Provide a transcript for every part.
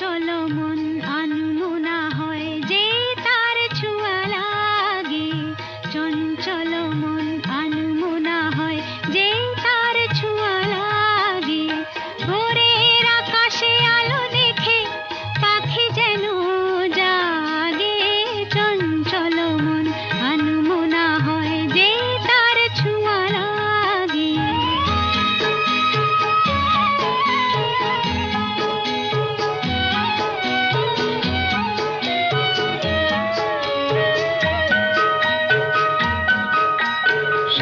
চলো মন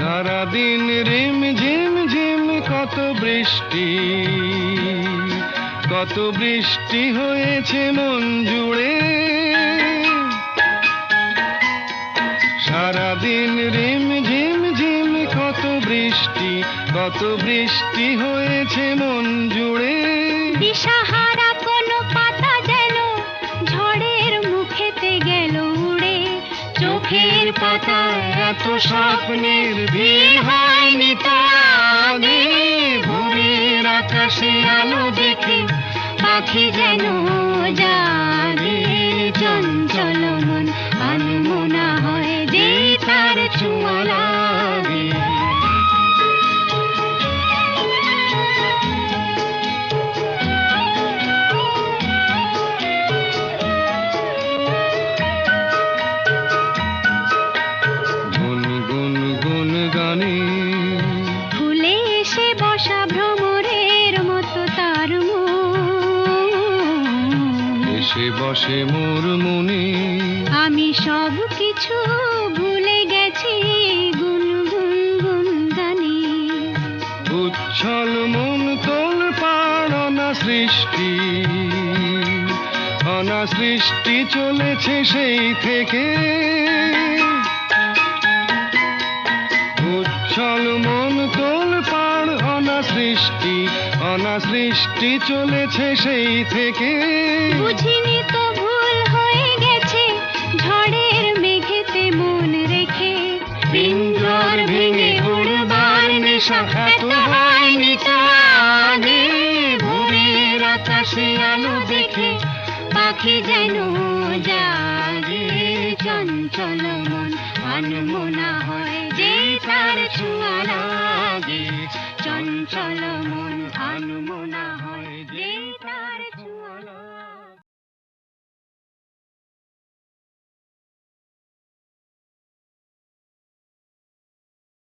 সারাদিন রিম ঝিম ঝিম, কত বৃষ্টি কত বৃষ্টি হয়েছে মন জুড়ে। সারাদিন রিম ঝিম ঝিম, কত বৃষ্টি কত বৃষ্টি হয়েছে মন জুড়ে। পাতায় এত স্বপ্নের ভিড় হয়নি তো আগে ভোরের আকাশে আলো দেখে পাখি যেন জাগে। এসে ভ্রমরের মতো তার এসে বসে মোর মনে। আমি সব কিছু ভুলে গেছি গুন গুন গুন গানে উচ্ছল মন তোল পাড় অনা সৃষ্টি অনা সৃষ্টি চলেছে সেই থেকে। সৃষ্টি অনা সৃষ্টি চলেছে সেই থেকে। বুঝিনি তো ভুল হয়ে গেছে ঝড়ের মেঘেতে মন রেখে। ভেঙে উড়বার নেশা এত হয়নি আগে ভোরের আকাশে আলো দেখে পাখি যেন জাগে। চঞ্চল মন আনমনা হয় যে তার ছোঁয়া লাগে। চঞ্চল মন আনমনা